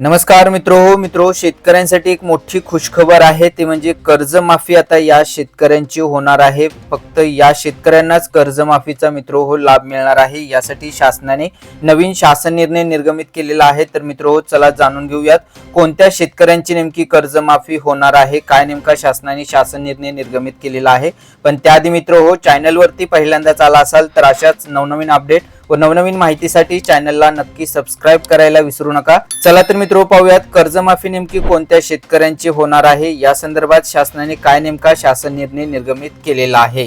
नमस्कार मित्रो हो मित्रो शेतकऱ्यांसाठी एक मोठी खुशखबर आहे. ते म्हणजे कर्जमाफी आता या शेतकऱ्यांची होणार आहे. फक्त या शेतकऱ्यांनाच कर्जमाफीचा मित्रो हो लाभ मिळणार आहे. यासाठी शासनाने नवीन शासन निर्णय निर्गमित केलेला आहे. तर मित्रो हो चला जाणून घेऊयात कोणत्या शेतकऱ्यांची नेमकी कर्जमाफी होणार आहे काय नेमका शासनाने शासन निर्णय निर्गमित केलेला आहे. पण त्याआधी मित्र हो चॅनलवरती पहिल्यांदाच आला असाल तर अशाच नवनवीन अपडेट व नवनवीन माहितीसाठी चॅनलला नक्की सबस्क्राईब करायला विसरू नका. चला तर मित्र पाहूयात कर्जमाफी नेमकी कोणत्या शेतकऱ्यांची होणार आहे? या संदर्भात शासनाने काय नेमका शासन निर्णय निर्गमित केलेला आहे?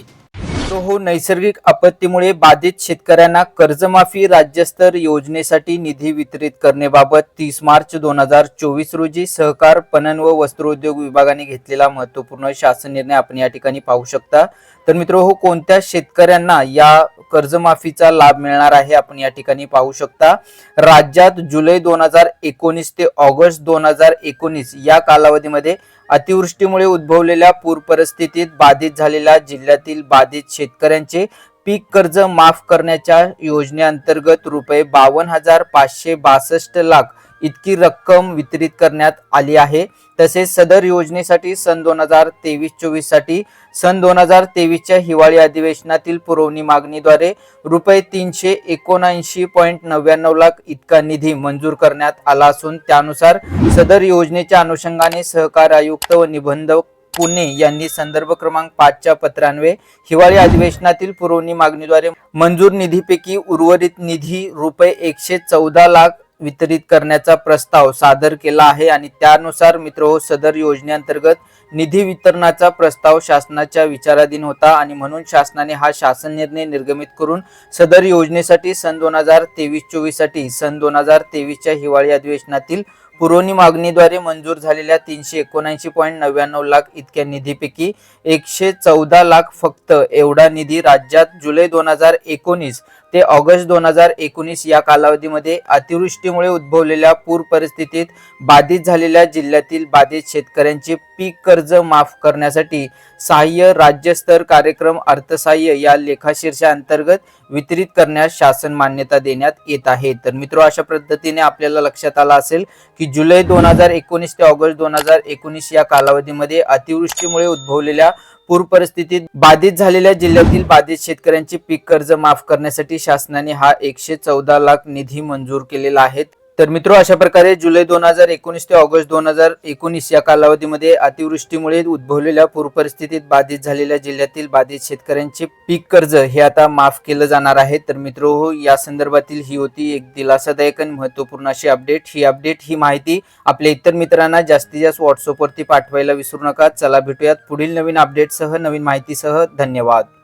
तो हो नैसर्गिक आपत्तीमुळे बाधित शेतकऱ्यांना कर्जमाफी राज्यस्तर योजनेसाठी निधी वितरित करण्याबाबत तीस मार्च दोन हजार चोवीस रोजी सहकार पणन व वस्त्रोद्योग विभागाने घेतलेला महत्त्वपूर्ण शासन निर्णय आपण या ठिकाणी पाहू शकता. तर मित्र हो कोणत्या शेतकऱ्यांना या कर्जमाफीचा लाभ मिळणार आहे आपण या ठिकाणी पाहू शकता. राज्यात जुलै दोन हजार एकोणीस ते ऑगस्ट दोन हजार एकोणीस या कालावधीमध्ये अतिवृष्टीमुळे उद्भवलेल्या पूर परिस्थितीत बाधित झालेल्या जिल्ह्यातील बाधित शेतकऱ्यांचे पीक कर्ज माफ करण्याच्या योजनेअंतर्गत रुपये बावन्न हजार पाचशे बासष्ट लाख इतकी रक्कम वितरित करण्यात आली आहे. तसेच सदर योजनेसाठी सन दोन हजार तेवीस चोवीससाठी सन दोन हजार तेवीसच्या हिवाळी अधिवेशनातील पुरवणी मागणीद्वारे रुपये तीनशे एकोणऐंशी पॉईंट नव्याण्णव लाख इतका निधी मंजूर करण्यात आला असून त्यानुसार सदर योजनेच्या अनुषंगाने सहकार आयुक्त व निबंधक पुणे यांनी संदर्भ क्रमांक पाचच्या पत्रान्वये हिवाळी अधिवेशनातील पुरवणी मागणीद्वारे मंजूर निधीपैकी उर्वरित निधी रुपये एकशे चौदा लाख वितरित करण्याचा प्रस्ताव सादर केला आहे आणि त्यानुसार मित्र हो सदर योजनेअंतर्गत निधी वितरणाचा प्रस्ताव शासनाच्या विचाराधीन होता आणि म्हणून शासनाने हा शासन निर्णय निर्गमित करून सदर योजनेसाठी सन दोन हजार तेवीस चोवीससाठी सन दोन हजार तेवीसच्या हिवाळी अधिवेशनातील पुरवणी मागणीद्वारे मंजूर झालेल्या तीनशे एकोणऐंशी पॉईंट नव्याण्णव लाख इतक्या निधीपैकी एकशे चौदा लाख फक्त एवढा निधी राज्यात जुलै दोन हजार एकोणीस ते ऑगस्ट दोन हजार एकोणीस या कालावधीमध्ये अतिवृष्टीमुळे उद्भवलेल्या पूर परिस्थितीत बाधित झालेल्या जिल्ह्यातील बाधित शेतकऱ्यांचे पीक कर्ज माफ करण्यासाठी सहाय्य राज्यस्तर कार्यक्रम अर्थसहाय्य या लेखाशीर्षा अंतर्गत वितरित करण्यास शासन मान्यता देण्यात येत आहे. तर मित्र अशा पद्धतीने आपल्याला लक्षात आला असेल की जुलै दोन हजार एकोणीस ते ऑगस्ट दोन हजार एकोणीस या कालावधीमध्ये अतिवृष्टीमुळे उद्भवलेल्या पूर परिस्थितीत बाधित झालेल्या जिल्ह्यातील बाधित शेतकऱ्यांचे पीक कर्ज माफ करण्यासाठी शासनाने हा एकशे चौदा लाख निधी मंजूर केलेला आहे. तर मित्र अशा प्रकारे जुलै दोन हजार एकोणीस ते ऑगस्ट दोन हजार एकोणीस या कालावधीमध्ये अतिवृष्टीमुळे उद्भवलेल्या पूरपरिस्थितीत बाधित झालेल्या जिल्ह्यातील बाधित शेतकऱ्यांचे पीक कर्ज हे आता माफ केलं जाणार आहे. तर मित्र हो या संदर्भातील ही होती एक दिलासादायक आणि महत्त्वपूर्ण अशी अपडेट. ही अपडेट ही माहिती आपल्या इतर मित्रांना जास्तीत जास्त व्हॉट्सअपवरती पाठवायला विसरू नका. चला भेटूयात पुढील नवीन अपडेटसह नवीन माहितीसह. धन्यवाद.